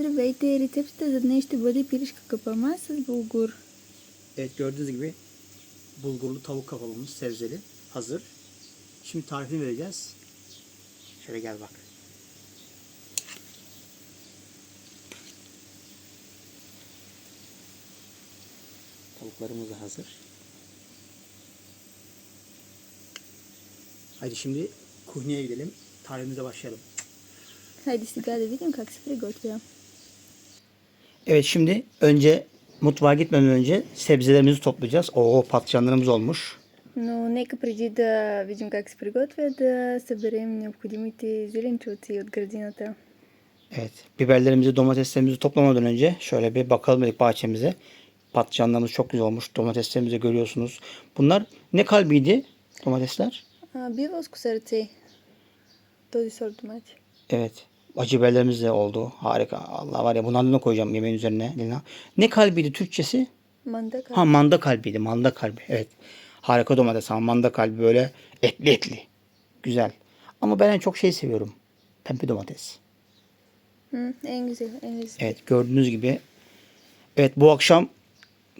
Здравейте! Рецептата за днес ще бъде пилешка капама с булгур. Evet gördüğünüz gibi bulgurlu tavuk kafalımız sebzeli hazır. Şimdi tarifini vereceğiz. Şöyle gel bak. Tavuklarımız da hazır. Haydi şimdi kuhneye gidelim. Tarifimize başlayalım. Хайде сега да видим как се приготвя. Evet şimdi önce mutfağa gitmeden önce sebzelerimizi toplayacağız. Oo patlıcanlarımız olmuş. Но нека преди да видим как се приготвя, да съберем необходимите зеленчуци от градината. Evet. Biberlerimizi, domateslerimizi toplamadan önce şöyle bir bakalım dedik bahçemize. Patlıcanlarımız çok güzel olmuş. Domateslerimizi görüyorsunuz. Bunlar ne kalbiydi domatesler? А, биволско сърце. Този сорт домати. Evet. acı de oldu. Harika. Allah var ya bunlardan da koyacağım yemeğin üzerine Lina. Ne kalbiydi Türkçesi? Manda kalbi. Ha manda kalbiydi. Manda kalbi. Evet. Harika domates ama manda kalbi böyle etli etli. Güzel. Ama ben en çok şey seviyorum. Pembe domates. Hı, en güzel. En güzel. Evet gördüğünüz gibi. Evet bu akşam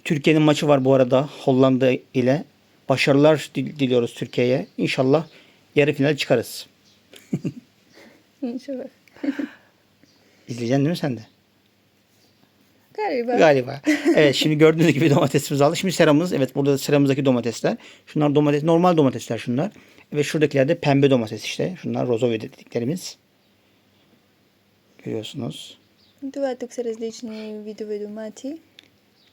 Türkiye'nin maçı var bu arada Hollanda ile. Başarılar dil diliyoruz Türkiye'ye. İnşallah yarı final çıkarız. İnşallah. İzleyeceksin değil mi sen de? Galiba. Galiba. Evet şimdi gördüğünüz gibi domatesimizi aldık. Şimdi seramız. Evet burada seramızdaki domatesler. Şunlar domates, normal domatesler şunlar. Ve şuradakiler de pembe domates işte. Şunlar rozovia dediklerimiz. Görüyorsunuz. Това тук са различни видове домати.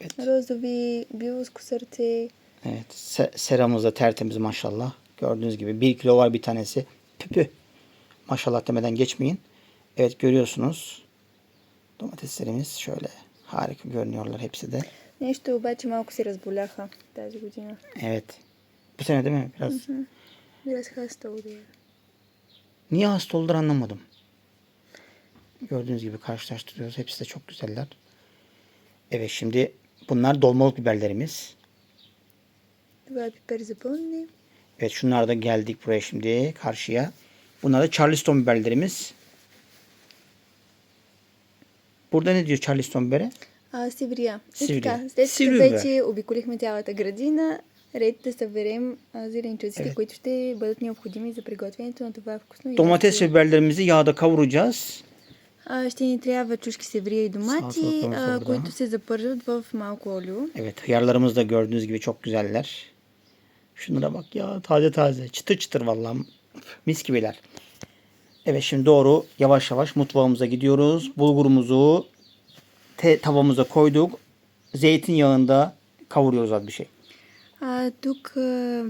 Evet. Розови, биволско сърце. Evet. Se- seramız da tertemiz maşallah. Gördüğünüz gibi 1 kilo var bir tanesi. Püpü. Maşallah demeden geçmeyin. Evet görüyorsunuz. Domateslerimiz şöyle harika görünüyorlar hepsi de. Нещо обаче малко се разболяха тази година. Evet. Bu sene değil mi? Biraz. Biraz hasta oluyor. Niye hasta oldular anlamadım. Gördüğünüz gibi karşılaştırıyoruz. Hepsi de çok güzeller. Evet şimdi bunlar dolmalık biberlerimiz. Това е пипер за пълнене. Evet şunlar da geldik buraya şimdi karşıya. Bunlar da Charleston biberlerimiz. Burada ne diyor Charleston biberi? А, сиврия. И Сиврия. така, след като Сиври, бе. вече обиколихме цялата градина, ред да съберем а, зеленчуците, Evet. които ще бъдат необходими за приготвянето на това вкусно Domates ve ястие. biberlerimizi yağda kavuracağız. А, ще ни трябва чушки севрия и домати, Салата от а, добра. които се запържат в малко олио. Evet hıyarlarımız da gördüğünüz gibi çok güzeller. Şunlara bak ya taze taze çıtır çıtır vallahi mis gibiler. Evet şimdi doğru yavaş yavaş mutfağımıza gidiyoruz. Bulgurumuzu te- tavamıza koyduk. Zeytinyağında kavuruyoruz az bir şey. А, тук а,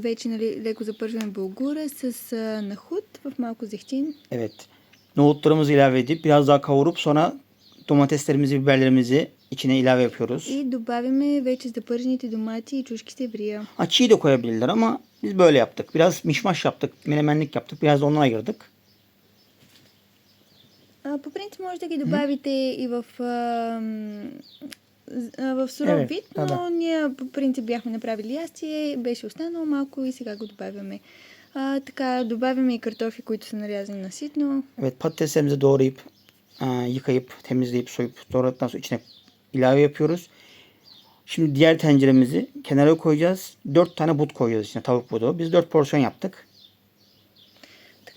вече нали, леко запържваме булгура с а, нахут в малко зехтин. Evet. Nohutlarımızı ilave edip biraz daha kavurup sonra domateslerimizi, biberlerimizi içine ilave yapıyoruz. И добавяме вече запържените домати и чушки севрия. Ha, çiğ de koyabilirler ama biz böyle yaptık. Biraz mişmaş yaptık, menemenlik yaptık. Biraz da ondan ayırdık. А, по принцип може да ги добавите и в, а, в суров Е, вид, но да. ние по принцип бяхме направили ястие, беше останало малко и сега го добавяме. А, така, добавяме и картофи, които са нарязани на ситно. Evet patateslerimizi doğrayıp, e, yıkayıp, temizleyip, soyup doğradıktan sonra içine ilave yapıyoruz. Şimdi diğer tenceremizi kenara koyacağız. 4 tane but koyuyoruz içine tavuk budu. Biz 4 porsiyon yaptık.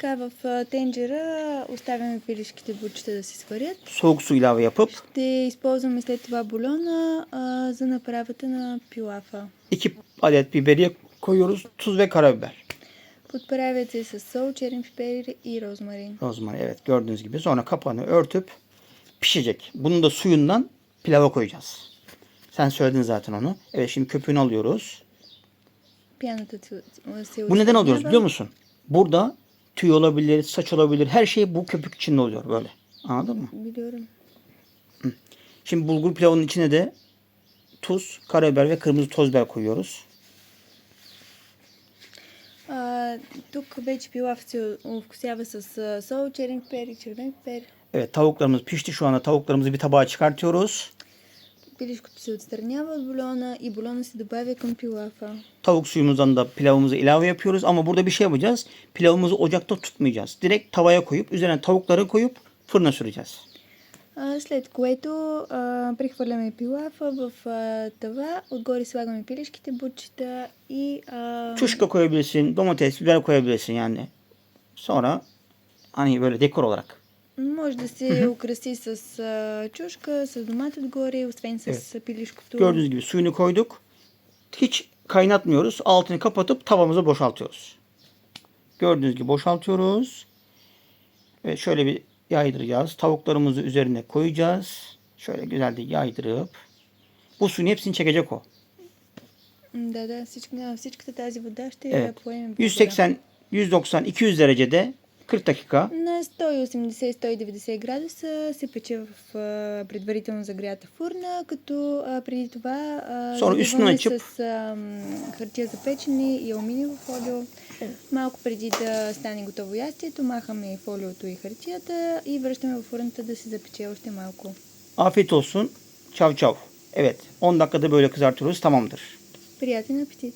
Така, в а, тенджера оставяме пилешките бучета да се сварят. Soğuk su ilave yapıp Ще използваме след това бульона а, за направата на пилафа. 2 adet biberiye koyuyoruz. Tuz ve karabiber. Подправят се с сол, черен пипер и розмарин. Rozmarin evet gördüğünüz gibi. Sonra kapağını örtüp pişecek. Bunu da suyundan pilava koyacağız. Sen söyledin zaten onu. Evet şimdi köpüğünü alıyoruz. Пяната се- се Bu neden alıyoruz отстранява. biliyor musun? Burada tüy olabilir, saç olabilir. Her şey bu köpük içinde oluyor böyle. Anladın mı? Biliyorum. Şimdi bulgur pilavının içine de tuz, karabiber ve kırmızı toz biber koyuyoruz. А, тук вече пилав се вкусява с а, сол, черен пипер и червен пипер. Evet tavuklarımız pişti. Şu anda tavuklarımızı bir tabağa çıkartıyoruz. Пилешкото се отстранява от бульона и бульона се добавя към пилафа. Tavuk suyumuzdan da pilavımızı ilave yapıyoruz. Ama burada bir şey yapacağız. Pilavımızı ocakta tutmayacağız. Direkt tavaya koyup üzerine tavukları koyup fırına süreceğiz. А, А, след което а, прехвърляме пилафа в а, тава, отгоре слагаме пилешките бутчета и а, Çuşka koyabilirsin, domates, biber koyabilirsin yani. Sonra hani böyle dekor olarak. може да се украси с а, чушка, с домат отгоре, освен с Evet. пилешкото. Gördüğünüz gibi suyunu koyduk. Hiç kaynatmıyoruz. Altını kapatıp tavamıza boşaltıyoruz. Gördüğünüz gibi boşaltıyoruz. Ve şöyle bir yaydıracağız. Tavuklarımızı üzerine koyacağız. Şöyle güzelce yaydırıp bu suyun hepsini çekecek o. М, Да, да, всичка, всичката тази вода ще Evet. я поемем. по вода. 180, 190, 200 derecede 40 dakika. На 180-190 градуса се пече в а, предварително загрята фурна, като а, преди това заливаме açıp- с а, хартия за печене и алуминиево фолио. Малко преди да стане готово ястието, махаме фолиото и хартията и връщаме в фурната да се запече още малко. Afiyet olsun. Çav çav. Evet 10 dakikada böyle kızartıyoruz. Tamamdır. Приятен апетит!